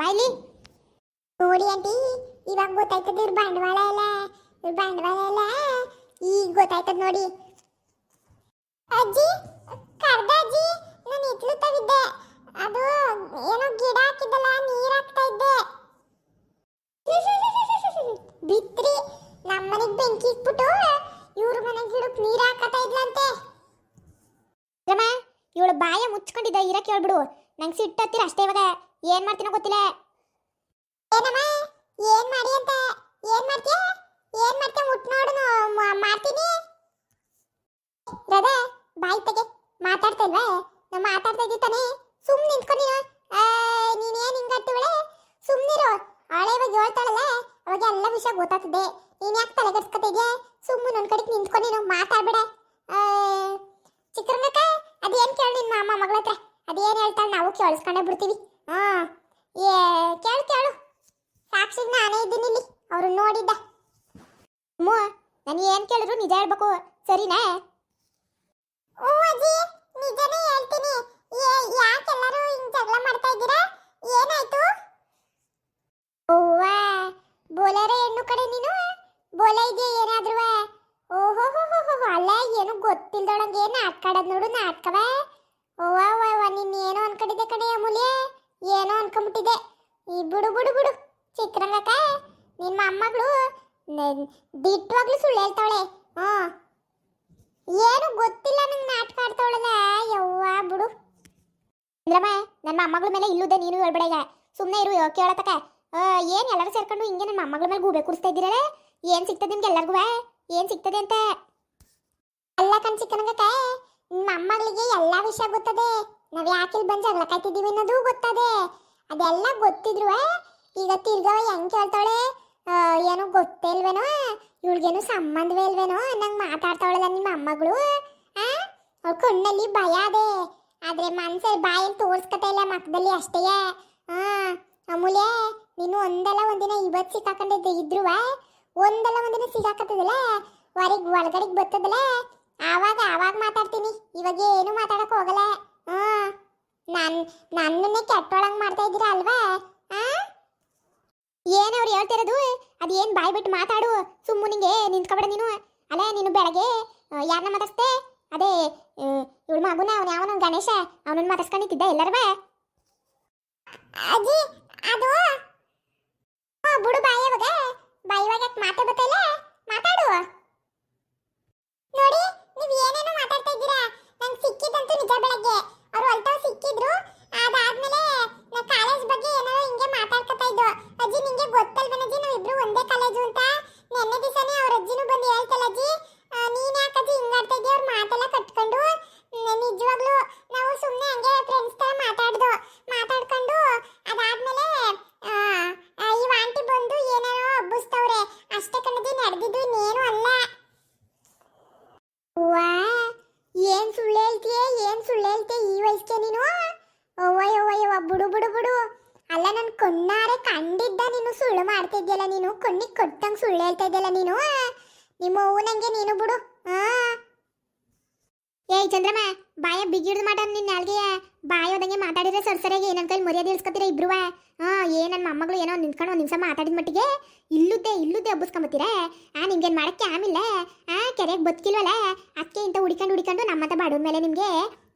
ಬಾಯ್ಲಿ ನೋಡಿ ಆಂಟಿ, ಇವಾಗ ಗೊತ್ತಾಯ್ತದ ಇವ್ರ ಬಂಡವಾಳ ಎಲ್ಲ, ಇವ್ರ ಬಂಡವಾಳ ಎಲ್ಲ ಈಗ ಗೊತ್ತಾಯ್ತದ ನೋಡಿ. ಅಜ್ಜಿ, ಕರ್ದ ಅಜ್ಜಿ, ನಾನು ಇತ್ಲು ತಗಿದ್ದೆ ಅದು ಏನೋ ಗಿಡ ಹಾಕಿದ್ದಲ್ಲ, ನೀರ್ ಹಾಕ್ತಾ ಇದ್ದೆ. ಬಿತ್ರಿ, ನಮ್ಮನೆಗ್ ಬೆಂಕಿ ಇಟ್ಬಿಟ್ಟು ಇವ್ರ ಮನೆ ಗಿಡಕ್ಕೆ ನೀರ್ ಹಾಕತಾ ಇದ್ಲಂತೆ. ರಮ, ಇವಳು ಬಾಯ ಮುಚ್ಕೊಂಡಿದ್ದ, ಇರಕ್ ಹೇಳ್ಬಿಡು. ನಂಗೆ ಸಿಟ್ಟು ಹತ್ತಿರ ಅಷ್ಟೇ ಇವಾಗ. ಏನ್ ಮಾಡ್ತೀನೋ ಗೊತ್ತಿಲ್ಲ. ಏನಮ್ಮ? ಏನ್ ಮಾಡಿ ಅಂತ? ಏನ್ ಮಾಡ್ತೀಯ? ಏನ್ ಮಾಡ್ತೀಯ? ಮುಟ್ ನೋಡು ಮಾಡ್ತೀನಿ. ರವೆ ಬಾಯಿ ತೆಗೆ. ಮಾತಾಡ್ತಾ ಇಲ್ವಾ? ನಾ ಮಾತಾಡ್ತಾ ಇದ್ದೀವಿ ತಾನೇ. ಸುಮ್ಮನೆ ನಿಂತ್ಕೊಂಡು ನೀನೇನ್ ಹಿಂಗಟ್ಟಿವಳೆ ಸುಮ್ನಿರು ಅವಳೆ ಇವಾಗ ಹೇಳ್ತಾಳಲ್ಲ, ಅವಾಗ ಎಲ್ಲ ವಿಷಯ ಗೊತ್ತಾಗ್ತದೆ. ನೀನು ಯಾಕೆ ತಲೆ ಕೆಡ್ಸ್ಕೊತಿದ್ಯಾ ಸುಮ್ಮನೆ ನನ್ ಕಡೆಗೆ ನಿಂತ್ಕೊಂಡು ನೀನು. ಮಾತಾಡ್ಬೇಡ. ಚಿಕ್ಕರಂಗಕ್ಕ ಅದೇನ್ ಕೇಳಿ ನಿನ್ನ ಅಮ್ಮ ಮಗಳ ಹತ್ರ ಅದೇನ್ ಹೇಳ್ತಾಳೆ ನಾವು ಕೇಳಿಸ್ಕೊಂಡೇ ಬಿಡ್ತೀವಿ. ಹಾ ಏ, ಕೇಳು ಕೇಳು. ಸಾಕ್ಷಿ ನಾನೇ ಇದ್ದೀನಿ ಇಲ್ಲಿ. ಅವ್ರು ನೋಡಿದ್ದ. ಅಮ್ಮ ನಾನು ಏನು ಕೇಳಿದ್ರು ನಿಜ ಹೇಳ್ಬೇಕು. ಸರಿನಾ? ಓ ಅಜ್ಜಿ ನಿಜನೇ ಹೇಳ್ತೀನಿ. ಯಾಕೆಲ್ಲರೂ ಹಿಂಗ್ ಜಗಳ ಮಾಡ್ತಾ ಇದ್ದೀರಾ? ಏನಾಯ್ತು? ಓವಾ ಬೋಲರೆ ಹೆಣ್ಣು ಕಡೆ ನೀನು? ಬೋಲೆ ಇದೆಯಾ ಏನಾದ್ರೂ ಓಹೋ ಹೋ ಹೋ ಹೋ ಅಲ್ಲ, ಏನು ಗೊತ್ತಿಲ್ದೊಳಗೆ ನಾಟಕ ಆಡೋದ್ ನೋಡು, ನಾಟಕವ? ಓವಾ ವಾ ವಾ ನೀನು ಏನೋ ಅನ್ಕೊಂಡಿದ್ದೆ ಕಡೆ ಅಮೂಲ್ಯ ಏನೋ ಅನ್ಕೊಂಬಿಟ್ಟಿದ್ದೆ. ಈ ಬಿಡು ಬಿಡು ಬಿಡು. ಚಿತ್ರರಂಗಕ್ಕ ನಿನ್ನ ಮೊಮ್ಮಗಳು ನ- ದಿಟ್ಟವಾಗ್ಲೂ ಸುಳ್ಳು ಹೇಳ್ತಾವಳೆ. ಹ್ಞೂ. ಏನು ಗೊತ್ತಿಲ್ಲ ನಂಗೆ ನಾಟಕ ಆಡ್ತಾವಳಲ್ಲ. ಯವ್ವ, ಬಿಡು. ಇಂದ್ರಮ್ಮ ನನ್ನ ಮೊಮ್ಮಗಳ ಮೇಲೆ ಇಲ್ಲುದೆ ನೀನು ಹೇಳ್ಬೇಡ ಈಗ. ಸುಮ್ಮನೆ ಇರು ಕೇಳತಕ ಏನು ಎಲ್ಲರೂ ಸೇರ್ಕೊಂಡು ಹಿಂಗೆ ನನ್ನ ಮೊಮ್ಮಗಳ ಮೇಲೆ ಗೂಬೆ ಕೂರಿಸ್ತಾ ಇದ್ದೀರಲ್ಲ? ಏನು ಸಿಗ್ತದೆ ನಿಮ್ಗೆ ಎಲ್ಲರಿಗೂ ಏನು ಸಿಗ್ತದೆ ಅಂತ? ಅಲ್ಲ ಕಣ್ ಚಿಕ್ಕನಗಕ್ಕ ಮೊಮ್ಮಗಳಿಗೆ ಎಲ್ಲ ವಿಷಯ ಗೊತ್ತದೆ. ನಾವ್ ಯಾಕೆ ಇಲ್ಲಿ ಬಂದು ಜಗಳ ಅನ್ನೋದು ಗೊತ್ತದೆ. ಅದೆಲ್ಲ ಗೊತ್ತಿದ್ರು ಈಗ ತಿರ್ಗವ ಹೆಂಗ್ ಕೇಳ್ತಾಳೆ ಏನು ಗೊತ್ತೇ ಇಲ್ವೇನೋ? ಇವಳಿಗೇನು ಸಂಬಂಧವೇ ಇಲ್ವೇನೋ? ನಂಗೆ ಮಾತಾಡ್ತಾವಳಲ್ಲ ನಿಮ್ಮ ಅಮ್ಮಗಳು, ಆ? ಕಣ್ಣಲ್ಲಿ ಭಯ ಅದೇ. ಆದ್ರೆ ಮನ್ಸಲ್ಲಿ ಬಾಯಲ್ಲಿ ತೋರ್ಸ್ಕತ ಇಲ್ಲ ಮಕ್ಕದಲ್ಲಿ ಅಷ್ಟೇ ಹಾ ಅಮೂಲ್ಯ, ನೀನು ಒಂದಲ್ಲ ಒಂದಿನ ಇವತ್ತು ಸಿಕ್ಕಾಕೊಂಡಿದ್ದೆ ಇದ್ರುವ ಒಂದಲ್ಲ ಒಂದಿನ ಸಿಗಾಕತ್ತದಲ್ಲ ಹೊರಗೆ ಒಳಗಡೆಗೆ ಬರ್ತದಲ್ಲ ಆವಾಗ ಆವಾಗ ಮಾತಾಡ್ತೀನಿ. ಇವಾಗ ಏನು ಮಾತಾಡಕ್ ಹೋಗಲ್ಲ. ಹಾ ನನ್, ನನ್ನನ್ನೇ ಕೆಟ್ಟೊಳಂಗ್ ಮಾಡ್ತಾ ಇದ್ದೀರಾ ಅಲ್ವಾ? ಏನು ಏನ್ ಅವ್ರು ಹೇಳ್ತಿರೋದು? ಅದೇನ್ ಬಾಯ್ ಬಿಟ್ಟು ಮಾತಾಡು. ಸುಮ್ಮು ನಿಂಗೆ ನಿಂತ್ಕೊಬೇಡ ನೀನು. ಅಲ್ಲ ನೀನು ಬೆಳಗ್ಗೆ ಯಾರನ್ನ ಮಾತಾಡ್ಸ್ತೆ ಅದೇ ಇವಳು ಮಗುನ ಅವನ ಯಾವನ ಗಣೇಶ ಅವನನ್ನ ಮಾತಾಡ್ಸ್ಕೊಂಡಿದ್ದ, ಎಲ್ಲರವ? ಅಜ್ಜಿ ಅದು? ಬಿಡು ಬಾಯಿ ಅವಾಗ ಬಾಯಿ ಇವಾಗ ಮಾತಾ ಬತ್ತಲ್ಲ ಮಾತಾಡು. ನೋಡಿ ನೀವು ಏನೇನೋ ಮಾತಾಡ್ತಾ ಇದ್ದೀರಾ? ನಂಗೆ ಸಿಕ್ಕಿದಂತೂ ನಿಜ ಬೆಳಗ್ಗೆ. ಅವ್ರು ಅಲ್ತಾವ್ ಸಿಕ್ಕಿದ್ರು. ಅದಾದ್ಮೇಲೆ ನಾ ಕಾಲೇಜ್ ಬಗ್ಗೆ ಏನಾದ್ರು ಹಿಂಗೆ ಮಾತಾಡ್ಕೊತಾ ಇದ್ದು. ಅಜ್ಜಿ, ನಿಂಗೆ ಗೊತ್ತಲ್ವೇನಜ್ಜಿ ನಾವಿಬ್ರು ಒಂದೇ ಕಾಲೇಜು ಅಂತ? ನೆನ್ನೆ ದಿವಸನೇ ಅವ್ರ ಅಜ್ಜಿನೂ ಬಂದು ಹೇಳ್ತಲ್ಲ ಅಜ್ಜಿ ನೀನ್ ಯಾಕಜ್ಜಿ ಹಿಂಗಾಡ್ತಾ ಇದೀಯ ಅವ್ರ ಮಾತೆಲ್ಲ ಕಟ್ಕೊಂಡು ನಿಜವಾಗ್ಲೂ ನಾವು ಸುಮ್ಮನೆ ಹಂಗೆ ಫ್ರೆಂಡ್ಸ್ ತರ ಮಾತಾಡ್ದು. ಮಾತಾಡ್ಕೊಂಡು ಅದಾದ್ಮೇಲೆ ಈ ಆಂಟಿ ಬಂದು ಏನೇನೋ ಹಬ್ಬಿಸ್ತವ್ರೆ ಅಷ್ಟೇ ಕಣಜ್ಜಿ, ನಡೆದಿದ್ದು ಇನ್ನೇನು ಅಲ್ಲ ವಾ ಏನ್ ಸುಳ್ಳು ಹೇಳ್ತೀಯ? ಏನ್ ಸುಳ್ಳು ಹೇಳ್ತೀಯ? ಈ ವಯಸ್ಸಿಗೆ ನೀನು? ಅಯ್ಯೋ ಬಿಡು ಬಿಡು ಬಿಡು. ಅಲ್ಲ, ನನ್ ಕೊನ್ನಾರೆ ಕಂಡಿದ್ದ ನೀನು ಸುಳ್ಳು ಮಾಡ್ತಿದ್ಯಲ್ಲ ನೀನು? ಕಣ್ಣಿಗೆ ಕೊಟ್ಟಂಗೆ ಸುಳ್ಳು ಹೇಳ್ತಾ ನೀನು? ನಿಮ್ಮ ನಂಗೆ ನೀನು ಬಿಡು. ಹಾ ಏಯ್, ಚಂದ್ರಮ್ಮ, ಬಾಯ ಬಿಗಿಡ್ದು ಮಾಡ ನಿನ್ನ ನಾಲ್ಗೆ. ಬಾಯ ಹೋದಂಗೆ ಮಾತಾಡಿದ್ರೆ ಸರ್ ಸರಿಯಾಗಿ ನನ್ನ ಕೈಲಿ ಮರ್ಯಾದೆ ಇಳಿಸ್ಕೊತೀರ ಇಬ್ರು ಹಾ ಏ ನನ್ನ ಮೊಮ್ಮಗಳು ಏನೋ ನಿಂತ್ಕೊಂಡು ಒಂದು ನಿಮಿಷ ಮಾತಾಡಿದ ಮಟ್ಟಿಗೆ. ಇಲ್ಲುದ್ದೆ ಇಲ್ಲುದ್ದೆ ಹಬ್ಬಸ್ಕೊಂಬತ್ತೀರ ಆ, ನಿಮ್ಗೇನು ಮಾಡಕ್ಕೆ ಆಮಿಲ್ಲ? ಆ, ಕೆರೆಗೆ ಬದುಕಿಲ್ವಲ್ಲ ಅದಕ್ಕೆ ಇಂಥ ಹುಡಿಕೊಂಡು ಹುಡಿಕೊಂಡು ನಮ್ಮ ಹತ್ರ ಬಾಡೋದ ಮೇಲೆ ನಿಮಗೆ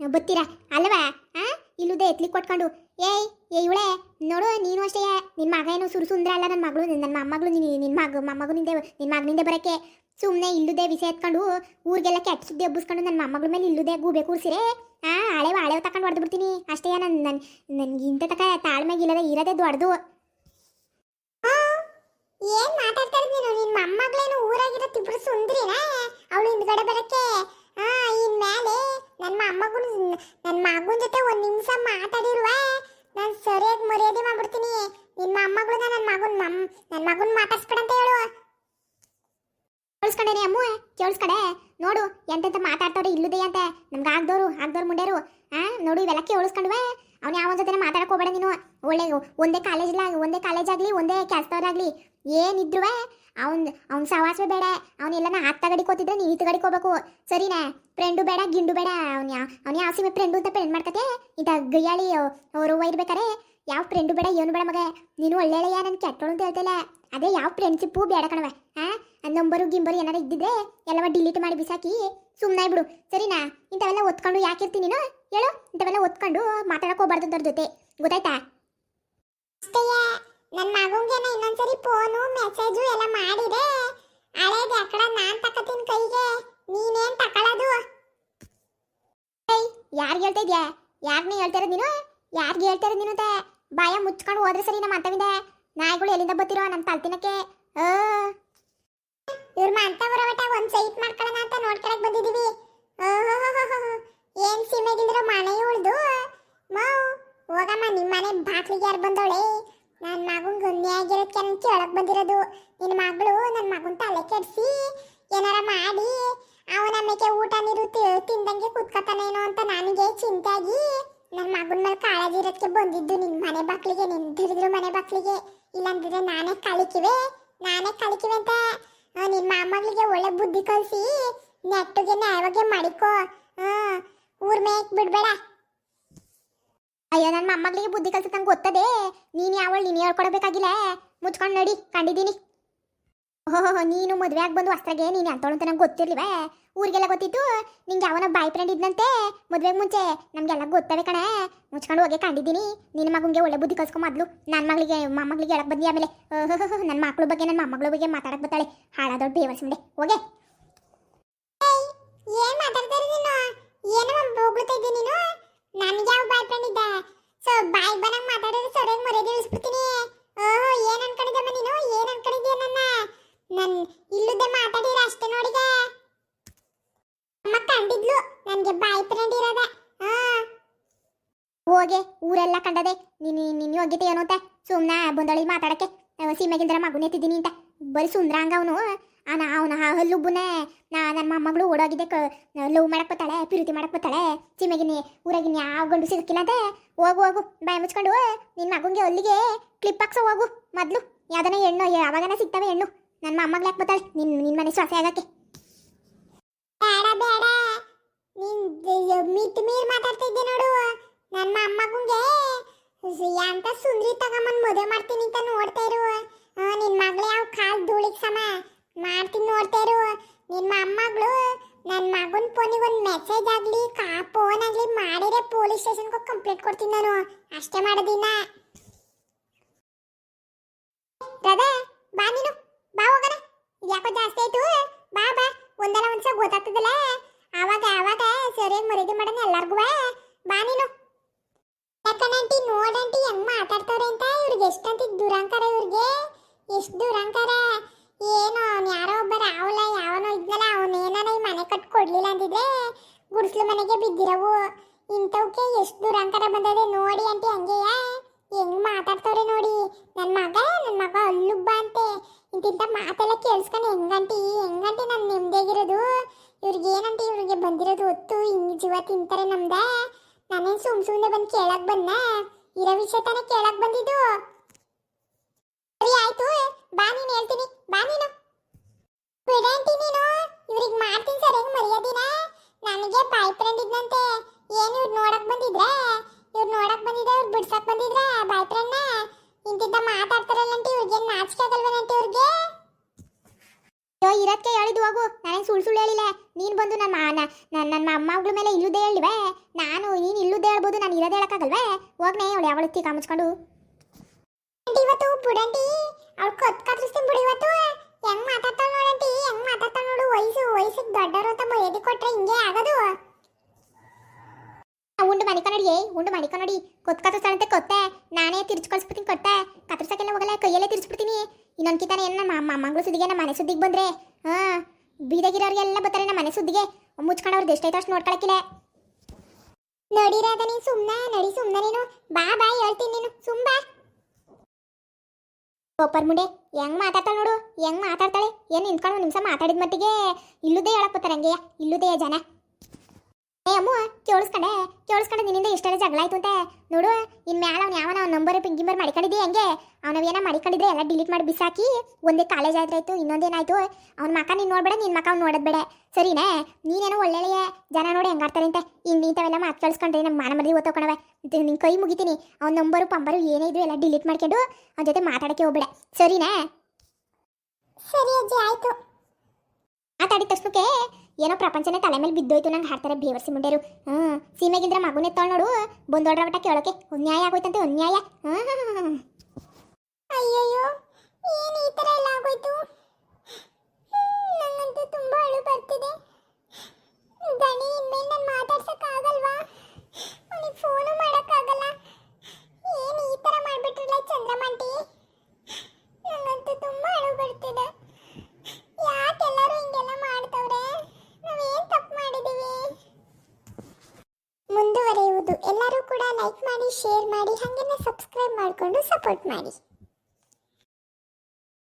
ಬತ್ತೀರ? ಅಲ್ವಾ? ಆ ಇಲ್ಲುದ್ದೆ ಎತ್ಲಿಕ್ಕೆ ಕೊಟ್ಕೊಂಡು. ಏಯ್, ಏ ಇವಳೆ, ನೋಡು, ನೀನು ಅಷ್ಟೇ ನಿನ್ನ ಮಗ ಏನು ಸುಂದ್ರ ಅಲ್ಲ ನನ್ನ ಮಗಳು ನನ್ನ ಮೊಮ್ಮಗಳು ನಿನ್ನ ಮಗ ಮೊಮ್ಮಗನಿಂದೆ ನಿನ್ನ ಮಗನಿಂದ ಬರೋಕ್ಕೆ ಸುಮ್ಮನೆ ಇಲ್ಲುದೇ ವಿಷಯ ಎತ್ಕೊಂಡು ಊರಿಗೆಲ್ಲ ಕೆಟ್ಟ ಸುದ್ದಿ ಹಬ್ಬಿಸ್ಕೊಂಡು ನನ್ನ ಮೊಮ್ಮಗಳ ಮೇಲೆ ಇಲ್ಲುದೇ ಗೂಬೆ ಕೂರ್ಸಿರೆ, ಆ ಹಳೆ ಹಳೆ ತಕೊಂಡು ಹೊಡೆದ್ಬಿಡ್ತೀನಿ ಅಷ್ಟೇ ನನ್ನ ನನ್ನ ನನ್ಗೆ ಇಂಥ ತಕ ತಾಳ್ಮೆಗೆ ಇಲ್ಲದೆ ಇರೋದೇ ದೊಡ್ಡದು ಏನ್ ಮಾತಾಡ್ತಾ ನೀನು? ನಿನ್ ಮೊಮ್ಮಗಳೇನು ಊರಾಗಿರೋ ತಿಬ್ರು ಸುಂದ್ರಿನಾ? ಅವಳು ಹಿಂದ್ಗಡೆ ಬರಕ್ಕೆ? ಹಾ ಇನ್ ಮೇಲೆ ನನ್ನ ಮೊಮ್ಮಗನ ನನ್ನ ಮಗನ ಜೊತೆ ಒಂದ್ ನಿಮಿಷ ಮಾತಾಡಿರುವ. ನಾನು ಸರಿಯಾಗಿ ಮರ್ಯಾದೆ ಮಾಡ್ಬಿಡ್ತೀನಿ. ನಿನ್ ಮೊಮ್ಮಗಳು ನನ್ನ ಮಗನ್ ಮಮ್ ನನ್ನ ಮಗನ್ ಮಾತಾಡ್ಸ್ಬೇಡಂತ ಹೇಳು. ಕೇಳಿಸ್ಕೊಂಡೇನೆ ಅಮ್ಮ, ಕೇಳಿಸ್ಕಡೆ. ನೋಡು, ಎಂತೆಂತ ಮಾತಾಡ್ತಾವ್ರೆ ಇಲ್ಲದೆ ಅಂತ ನಮ್ಗೆ ಆಗ್ದೋರು ಆಗ್ದೋರು ಮುಂಡೇರು. ಆ, ನೋಡು, ಇವೆಲ್ಲ ಕೇಳಿಸ್ಕೊಂಡ್ವೆ. ಅವ್ನು ಯಾವ ಜೊತೆ ಮಾತಾಡಕ್ ಹೋಗ್ಬೇಡ ನೀನು. ಒಳ್ಳೆ ಒಂದೇ ಕಾಲೇಜ್ ಒಂದೇ ಕಾಲೇಜ್ ಆಗಲಿ, ಒಂದೇ ಕೆಲಸದವ್ರಾಗ್ಲಿ ಏನಿದ್ರು ಅವ್ನ್, ಅವ್ನ ಸವಾಸವೇ ಬೇಡ. ಅವನೆಲ್ಲನ ಹತ್ತ ಗಡಿ ಕೂತಿದ್ರೆ ನೀವು ಇತ್ತು ಗಡಿ ಹೋಗ್ಬೇಕು. ಸರಿನಾ? ಫ್ರೆಂಡು ಬೇಡ, ಗಿಂಡು ಬೇಡ. ಅವ್ನ ಅವ್ನ ಯಾವ ಸಿಮೆ ಫ್ರೆಂಡು ಅಂತ ಫ್ರೆಂಡ್ ಮಾಡ್ಕತೆ ಇಂಥ ಗಯ್ಯಾಳಿ ಅವರು ಇರ್ಬೇಕಾರೆ ಯಾವ ಫ್ರೆಂಡು ಬೇಡ, ಏನು ಬೇಡ ಮಗ. ನೀನು ಒಳ್ಳೆಯ ನನ್ನ ಕೆಟ್ಟೋಳು ಅಂತ ಹೇಳ್ತಿಲ್ಲ ಅದೇ ಯಾವ ಫ್ರೆಂಡ್ಶಿಪ್ಪು ಬೇಡ ಕಣವ ಹಾಂ ನಂಬರು ಗಿಂಬರು ಏನಾರು ಇದ್ದಿದ್ರೆ ಎಲ್ಲವ ಡಿಲೀಟ್ ಮಾಡಿ ಬಿಸಾಕಿ ಸುಮ್ಮನೆ ಬಿಡು ಸರಿನಾ? ಇಂಥವೆಲ್ಲ ಒತ್ಕೊಂಡು ಯಾಕಿರ್ತೀನಿ ನೀನು? ಹೇಳು. ಇಂಥವೆಲ್ಲ ಒತ್ಕೊಂಡು ಮಾತಾಡಕ್ ಹೋಗ್ಬಾರ್ದು ಅವ್ರ ಜೊತೆ. ಗೊತ್ತಾಯ್ತಾ? ನನ್ನ ಮಗುಂಗೇನ ಇನ್ನೊಂದ್ಸರಿ ಫೋನು ಮೆಸೇಜು ಎಲ್ಲ ಮಾಡಿದೆ. ಹಳೇದು ಯಾಕಡ ನಾನು ತಕತೀನಿ ಕೈಗೆ. ನೀನೇನ್ ತಕೊಳ್ಳೋದು? ಯಾರಿಗೆ ಹೇಳ್ತಾ ಇದ್ಯಾ? ಯಾರನ್ನ ಹೇಳ್ತಾ ಇರೋದು ನೀನು? ಯಾರಿಗೆ ಹೇಳ್ತಾ ನೀನು ಬಾಯ ಮುಚ್ಕೊಂಡು ಹೋದ್ರೆ ಸರಿ ನಮ್ಮ ಅಂತವಿದೆ ನಾಯಿಗಳು ಎಲ್ಲಿಂದ ಬತ್ತಿರೋ ನಮ್ಮ ತಲ್ತಿನಕ್ಕೆ ಇವ್ರ ಅಂತ ಬರೋವಟ ಒಂದ್ ಸೈಟ್ ಮಾಡ್ಕೊಳ್ಳೋಣ ಅಂತ ನೋಡ್ಕೊಳಕ್ ಬಂದಿದೀವಿ. ಏನ್ ಸೀಮೆಗಿಲ್ದಿರೋ ಮನೆ ಉಳ್ದು. ಮಾವ್ ಹೋಗಮ್ಮ ನಿಮ್ಮ ಮನೆ ಬಾಕ್ಲಿಗೆ ಯಾರು ಬಂದವಳೆ ನನ್ನ ಮಗನ್ ಗಂದೆ ಆಗಿರೋದಕ್ಕೆ ನಾನು ಕೇಳಕ್ ಬಂದಿರೋದು. ನಿನ್ನ ಮಗಳು ನನ್ನ ಮಗನ್ ತಲೆ ಕೆಡಿಸಿ ಏನಾರ ಮಾಡಿ ಅವನ ಮೇಕೆ ಊಟ ನೀರು ತಿಂದಂಗೆ ಕುತ್ಕತಾನೇನೋ ಅಂತ ನನಗೆ ಚಿಂತೆ ಆಗಿ ನನ್ನ ಮಗನ ಮೇಲೆ ಕಾಳಜಿ ಇರೋದಕ್ಕೆ ಬಂದಿದ್ದು ನಿನ್ನ ಮನೆ ಬಾಕ್ಲಿಗೆ ನಿನ್ ದುಡಿದ್ರು ಮನೆ ಬಾಕ್ಲಿಗೆ ಇಲ್ಲಾಂದ್ರೆ ನಾನೇ ಕಳಿಕಿವೆ ನಾನೇ ಕಳಿಕಿವೆ ಅಂತ ನಿನ್ನ ಮೊಮ್ಮಗಳಿಗೆ ಒಳ್ಳೆ ಬುದ್ಧಿ ಕಲಿಸಿ, ನೆಟ್ಟಗೆ ನ್ಯಾಯವಾಗಿ ಮಾಡಿಕೋ. ಹಾ ಊರ್ ಮೇಕ್ ಬಿಡ್ಬೇಡ. ಅಯ್ಯೋ ನನ್ನ ಮೊಮ್ಮಗಳಿಗೆ ಬುದ್ಧಿ ಕಲ್ಸಕ್ ನಂಗೆ ಗೊತ್ತದೆ. ನೀನು ಯಾವಳು ನೀನು ಹೇಳ್ಕೊಡ್ಬೇಕಾಗಿಲ್ಲ. ಮುಚ್ಕೊಂಡು ನಡಿ, ಕಂಡಿದ್ದೀನಿ. ಓಹೋ ನೀನು ಮದುವೆ ಆಗಿ ಬಂದು ಅಸ್ತ್ರಾಗೆ ನೀನು ಅಂತವಳು ಅಂತ ನಂಗೆ ಗೊತ್ತಿರ್ಲಿವೆ. ಊರಿಗೆಲ್ಲ ಗೊತ್ತಿತ್ತು, ನಿಂಗೆ ಯಾವನ ಬಾಯ್ ಫ್ರೆಂಡ್ ಇದ್ನಂತೆ, ಮದುವೆಗೆ ಮುಂಚೆ. ನಮಗೆಲ್ಲ ಗೊತ್ತವೆ ಕಣೆ. ಮುಚ್ಕೊಂಡು ಹೋಗಿ ಕಂಡಿದ್ದೀನಿ. ನಿನ್ನ ಮಗಂಗೆ ಒಳ್ಳೆ ಬುದ್ಧಿ ಕಲ್ಸ್ಕೊ ಮೊದಲು. ನನ್ನ ಮಗಳಿಗೆ ಮೊಮ್ಮಗಳಿಗೆ ಹೇಳಕ್ ಬಂದಿ ಆಮೇಲೆ. ನನ್ನ ಮಕ್ಕಳು ಬಗ್ಗೆ ನನ್ನ ಮೊಮ್ಮಗಳ ಬಗ್ಗೆ ಮಾತಾಡಕ್ ಬರ್ತಾಳೆ. ಹಾಳಾದೊಡ್ಡ ಬೇವರ್ಸ್ ಮುಂದೆ. ಹೋಗೆ. ಏನ್ ಮಾತಾಡ್ತಾರೆ ನೀನು? ಏನೋ ಇದ್ದೀನಿ ನೀನು? ಯಾವ ಬಾಯ್ ಫ್ರೆಂಡ್ ಇದ್ದ? ಸೊ ಬಾಯ್ ಬನಂಗ್ ಮಾತಾಡಿದ್ರೆ ಸರಿಯಾಗಿ ಮರ್ಯಾದೆ ಇಳಿಸ್ಬಿಡ್ತೀನಿ ಓಹೋ ಏನ್ ಅನ್ಕೊಂಡಿದ್ದಮ್ಮ ನೀನು ಏನ್ ಅನ್ಕೊಂಡಿದ್ಯ ನನ್ನ ನನ್ ಇಲ್ಲದೆ ಮಾತಾಡಿರ ಅಷ್ಟೇ ನೋಡಿಗ ಅಮ್ಮ ಕಂಡಿದ್ಲು ನನ್ಗೆ ಬಾಯ್ ಫ್ರೆಂಡ್ ಇರೋದ ಹಾ ಹೋಗೆ ಊರೆಲ್ಲ ಕಂಡದೆ ನೀನು ಹೋಗಿದ್ದೆ ಏನೋ ಅಂತ ಸುಮ್ಮನೆ ಬಂದಳಿ ಮಾತಾಡಕ್ಕೆ. ಸೀಮೆಗಿಂದ್ರ ಮಗುನೇ ಎತ್ತಿದ್ದೀನಿ ಅಂತ. ಬರೀ ಸುಂದ್ರ ಅವನು. ಆ ನಾ ಅವನ ಹಲ್ಲುಬ್ಬುನೇ ನಾ ನನ್ನ ಮೊಮ್ಮಗಳು ಓಡೋಗಿದ್ದೆ ಲವ್ ಮಾಡಕ್ ಬತ್ತಾಳೆ, ಪಿರುತಿ ಮಾಡಕ್ ಬತ್ತಾಳೆ. ಸೀಮೆಗಿನಿ ಊರಾಗಿನಿ ಯಾವ ಗಂಡು ಸಿಗಕ್ಕಿಲ್ಲ ಅಂತ. ಹೋಗು ಹೋಗು, ಬಾಯಿ ಮುಚ್ಕೊಂಡು. ನಿನ್ನ ಮಗುಂಗೆ ಅಲ್ಲಿಗೆ ಕ್ಲಿಪ್ ಹಾಕ್ಸೋ ಹೋಗು, ಮೊದ್ಲು. ಯಾವ್ದನ ಹೆಣ್ಣು, ಯಾವಾಗನ ಸಿಗ್ತಾವೆ ಹೆಣ್ಣು. ನನ್ನ ಮೊಮ್ಮಗಳು ಯಾಕೆ ಬತ್ತಾಳೆ? ನಿನ್ ನಿನ್ ಮನೆ ಶ್ವಾಸ ಆಗಕ್ಕೆ. ಬೇಡ ಬೇಡ. ಮೀರ್ ಮಾತಾಡ್ತಿದ್ದೆ ನೋಡು. ನನ್ನ ಮೊಮ್ಮಗಂಗೆ ಅಂತ ಸುಂದ್ರಿ ತಗೊಂಬಂದು ಮದುವೆ ಮಾಡ್ತೀನಿ ಅಂತ ನೋಡ್ತಾ ಇರು. ನಿನ್ನ ನಿನ್ ಮಗಳು ಯಾವ ಕಾಲು ಧೂಳಿಗೆ ಸಮ. ಮಾಡ್ತೀನಿ ನೋಡ್ತಾ ಇರು. ನಿನ್ ಮೊಮ್ಮಗಳು ನನ್ನ ಮಗನ ಫೋನಿಗೆ ಒಂದು ಮೆಸೇಜ್ ಆಗಲಿ, ಕಾ ಫೋನ್ ಆಗಲಿ ಮಾಡಿದ್ರೆ ಪೊಲೀಸ್ ಸ್ಟೇಷನ್ಗೆ ಹೋಗಿ ಕಂಪ್ಲೇಂಟ್ ಕೊಡ್ತೀನಿ ನಾನು. ಅಷ್ಟೇ ಮಾಡೋದಿನ ರಾಧಾ ಬಾ ನೀನು. ಬಾ ಹೋಗೋಣ. ಯಾಕೋ ಜಾಸ್ತಿ ಆಯ್ತು. ಬಾ ಬಾ. ಒಂದಲ್ಲ ಒಂದ್ಸಲ ಗೊತ್ತಾಗ್ತದಲ್ಲ. ಆವಾಗ ಆವಾಗ ಸರಿಯಾಗಿ ಮರ್ಯಾದೆ ಮಾಡೋಣ ಎಲ್ಲಾರ್ಗೂ ಬಾ ನೀನು. ಯಾಕಂಟಿ ನೋಡಂಟಿ ಹೆಂಗ್ ಮಾತಾಡ್ತಾರೆ ಅಂತ? ಇವ್ರಿಗೆ ಎಷ್ಟಂತ ದುರಂಕಾರ ಇವ್ರಿಗೆ? ಎಷ್ಟು ದುರಂಕಾರ? ಏನು ಅವ್ನು ಯಾರೋ ಒಬ್ಬ ರಾಹುಲ, ಯಾವನೋ ಇದ್ನಲ್ಲ ಅವನೇನಾನ ಈ ಮನೆ ಕಟ್ ಕೊಡ್ಲಿಲ್ಲ ಅಂದಿದ್ರೆ ಗುಡಿಸ್ಲು ಮನೆಗೆ ಬಿದ್ದಿರವು. ಇಂಥವಕ್ಕೆ ಎಷ್ಟು ದುರಂಕಾರ ಬಂದದೆ ನೋಡಿ ಅಂಟಿ ಹಂಗೆಯ. ಹೆಂಗ್ ಮಾತಾಡ್ತವ್ರೆ ನೋಡಿ. ನನ್ನ ಮಗ ನನ್ನ ಮಗ ಅಲ್ಲುಬ್ಬ ಅಂತೆ. ಇಂತಿಂತ ಮಾತೆಲ್ಲ ಕೇಳಿಸ್ಕೊಂಡು ಹೆಂಗಂಟಿ ಹೆಂಗಂಟಿ ನಾನು ನೆಮ್ಮದಿಯಾಗಿರೋದು ಇವ್ರಿಗೆ ಏನಂತೆ ಇವ್ರಿಗೆ ಬಂದಿರೋದು ಹೊತ್ತು, ಹಿಂಗೆ ಜೀವ ತಿಂತಾರೆ ನಮ್ದ. ನಾನೇನ್ ಸುಮ್ ಸುಮ್ನೆ ಬಂದು ಕೇಳಕ್ ಬಂದ. ಇರೋ ವಿಷಯ ತಾನೇ ಕೇಳಕ್ ಬಂದಿದ್ದು. ಸರಿ ಆಯ್ತು ಬಾ ನೀನು, ಹೇಳ್ತೀನಿ. ಬಾ ನೀನು. ಬಿಡಂತಿ ನೀನು. ಇವ್ರಿಗೆ ಮಾಡ್ತೀನಿ ಸರಿಯಾಗಿ ಮರ್ಯಾದಿನ? ನನಗೆ ಬಾಯ್ ಫ್ರೆಂಡ್ ಇದ್ನಂತೆ. ಏನು ಇವ್ರು ನೋಡಕ್ ಬಂದಿದ್ರೆ? ಇವ್ರು ನೋಡಕ್ ಬಂದಿದ್ರೆ, ಇವ್ರು ಬಿಡ್ಸಕ್ ಬಂದಿದ್ರೆ ಬಾಯ್ ಫ್ರೆಂಡ್ನ ಇಂತಿದ್ದ ಮಾತಾಡ್ತಾರಲ್ಲಂತೆ ಇವ್ರಿಗೆ ನಾಚಿಕೆ ಆಗಲ್ವೇನಂತೆ ಇವ್ರಿಗೆ ಇರಕ್ಕೆ ಹೇಳಿದ್ದು ಹೋಗು. ನನಗೆ ಸುಳ್ಳು ಸುಳ್ಳು ಹೇಳಿಲ್ಲ. ನೀನು ಬಂದು ನನ್ನ ನನ್ನ ನನ್ನ ಅಮ್ಮಗಳ ಮೇಲೆ ಇಲ್ಲುದೇ ಹೇಳಿವೆ ನಾನು, ನೀನು ಇಲ್ಲದೇ ಹೇಳ್ಬೋದು, ನಾನು ಇರೋದೇ ಹೇಳೋಕ್ಕಾಗಲ್ವೇ? ಹೋಗ್ನೇ ಅವಳು ಯಾವಳು ತೀಕ ಮುಚ್ಕೊಂಡು. ಇವತ್ತು ಬುಡಂಟಿ ಅವಳು ಕತ್ ಕತ್ರಿಸ್ತೀನಿ ಬಿಡು ಇವತ್ತು. ಹೆಂಗ್ ಮಾತಾಡ್ತಾಳೆ ನೋಡಂಟಿ ಹೆಂಗ್ ಮಾತಾಡ್ತಾಳೆ ನೋಡು. ವಯಸ್ಸು, ವಯಸ್ಸಿಗೆ ದೊಡ್ಡವರು ಅಂತ ಮರ್ಯಾದೆ ಕೊಟ್ರೆ ಹಿಂಗೆ ಆಗೋದು? ಉಂಡು ಮಡಿಕೊಂಡಿ ಉಂಡು ಮಡಿಕೊಂಡಿ ಕೊತ್ ಕತ್ರಿಸ್ತಾಳಂತೆ ಕೊತ್ತೆ. ನಾನೇ ತಿರ್ಚ್ ಕೊತ್ತೆ. ಕೊಟ್ಟೆ ಕತ್ರಿಸಕ್ಕೆಲ್ಲ ಹೋಗಲ್ಲ, ಕೈಯಲ್ಲೇ ತಿರ್ಸ್ಬಿಡ್ತೀನಿ ಇನ್ನೊಂದ್ಕಿತಾನೆ ಏನು ನಮ್ಮ ಮಂಗಳ ಸುದ್ದಿಗೆ, ನಮ್ಮ ಮನೆ ಸುದ್ದಿಗೆ ಬಂದ್ರೆ? ಹಾ ಬೀದಗಿರೋರಿಗೆಲ್ಲ ಬರ್ತಾರೆ ನಮ್ಮ ಮನೆ ಸುದ್ದಿಗೆ. ಮುಚ್ಕೊಂಡವ್ರದ್ದು ಎಷ್ಟೈತೆ ಅಷ್ಟು ನೋಡ್ಕೊಳಕಿಲ್ಲ ರಾಧ, ನೀನು ಸುಮ್ಮನೆ ನಡಿ ಸುಮ್ಮನೆ ನೀನು. ಬಾ ಬಾ, ಹೇಳ್ತೀನಿ ನೀನು. ಸುಮ್ಮ ಒಪ್ಪರ್ ಮುಂಡೆ, ಹೆಂಗ್ ಮಾತಾಡ್ತಾಳೆ ನೋಡು. ಹೆಂಗ್ ಮಾತಾಡ್ತಾಳೆ? ಏನು ನಿಂತ್ಕೊಂಡು ನಿಮ್ಸ ಮಾತಾಡಿದ ಮಟ್ಟಿಗೆ ಇಲ್ಲುದೇ ಹೇಳಕ್ ಬರ್ತಾರೆ ಹಂಗೆ ಇಲ್ಲುದೇ ಜನ. ಏ ಅಮ್ಮ ಕೇಳಿಸ್ಕೊಂಡೆ? ಕೇಳಿಸ್ಕೊಂಡೆ ನಿನ್ನಿಂದ ಇಷ್ಟೆಲ್ಲ ಜಗಳ ಆಯ್ತು ಅಂತ. ನೋಡು ಇನ್ ಮ್ಯಾಲ ಅವ್ನು ಯಾವನ ಅವ್ನ ನಂಬರ್ ಪಿಂಗಿಂಬರ್ ಮಾಡಿಕೊಂಡಿದ್ದೆ ಹಂಗೆ. ಏನೋ ಮಾಡಿಕೊಂಡಿದ್ರೆ ಎಲ್ಲ ಡಿಲೀಟ್ ಮಾಡಿ ಬಿಸಾಕಿ ಒಂದೇ ಕಾಲೇಜ್ ಆಯ್ತು ಇನ್ನೊಂದೇನಾಯ್ತು ಅವ್ನ ಮಕ ನೀನು ನೋಡ್ಬೇಡ ನಿನ್ನ ಮಕ್ಕ ಅವ್ನು ನೋಡೋದು ಬೇಡ. ಸರಿನೇ? ನೀನೇನೋ ಒಳ್ಳೆಯ ಜನ ನೋಡಿ ಹೆಂಗಾಡ್ತಾರೆ ಅಂತ. ಇನ್ನು ಇಂಥವೆಲ್ಲ ಮಾತು ಕೇಳಿಸ್ಕೊಂಡ್ರೆ ನಮ್ಮ ಮಾನ ಮರಿ ಓದ್ತೊಕೊಂಡವೆ ನಿನ್ನ ಕೈ ಮುಗಿತೀನಿ. ಅವ್ನ ನಂಬರು ಪಂಬರು ಏನೇ ಇದ್ರು ಎಲ್ಲ ಡಿಲೀಟ್ ಮಾಡ್ಕೊಂಡು ಅವ್ನ ಜೊತೆ ಮಾತಾಡಕ್ಕೆ ಹೋಗ್ಬೇಡ. ಸರಿನಾ? ಸರಿ ಅಜ್ಜಿ ಆಯ್ತು. ಮಾತಾಡಿದ ತಕ್ಷಣಕ್ಕೆ ಏನೋ ಪ್ರಪಂಚನೇ ತಲೆ ಮೇಲೆ ಬಿದ್ದೋಯ್ತು, ನಂಗೆ ಹಾಡ್ತಾರೆ ಬೇವರ್ಸಿ ಮುಂಡೇರು. ಹ್ಞೂ ಸೀಮೆಗಿಂದ್ರ ಮಗುನೇ ತೊಳ್ ನೋಡು, ಬಂದೋಡ್ರ ಬಟ್ಟ ಕೇಳೋಕೆ. ಅನ್ಯಾಯ ಆಗೋಯ್ತಂತೆ, ಅನ್ಯಾಯ. ಅಯ್ಯಯ್ಯೋ, ಏನು ಈ ಥರ ಎಲ್ಲ ಆಗೋಯ್ತು? ನಂಗಂತೂ ತುಂಬ ಅಳು ಬರ್ತಿದೆ. ಗಣಿ ಇನ್ಮೇಲೆ ನಾನು ಮಾತಾಡ್ಸೋಕ್ಕಾಗಲ್ವಾ ಅವನಿಗೆ ಫೋನು ಮಾಡೋಕ್ಕಾಗಲ್ಲ ಏನು ಈ ಥರ ಮಾಡಿಬಿಟ್ರಲ್ಲ ಚಂದ್ರಮಂಟಿ ನಂಗಂತೂ ತುಂಬ ಅಳು ಬರ್ತಿದೆ ಯಾಕೆಲ್ಲರೂ ಹಿಂಗೆಲ್ಲ ಮಾಡ್ತವ್ರೆ ನಾವೇನ್ ತಪ್ಪು ಮಾಡಿದೀವಿ ಮುಂದುವರಿಯುವುದು ಎಲ್ಲರೂ ಕೂಡ ಲೈಕ್ ಮಾಡಿ ಶೇರ್ ಮಾಡಿ ಹಾಗೇನೆ ಸಬ್ಸ್ಕ್ರೈಬ್ ಮಾಡಿಕೊಂಡು ಸಪೋರ್ಟ್ ಮಾಡಿ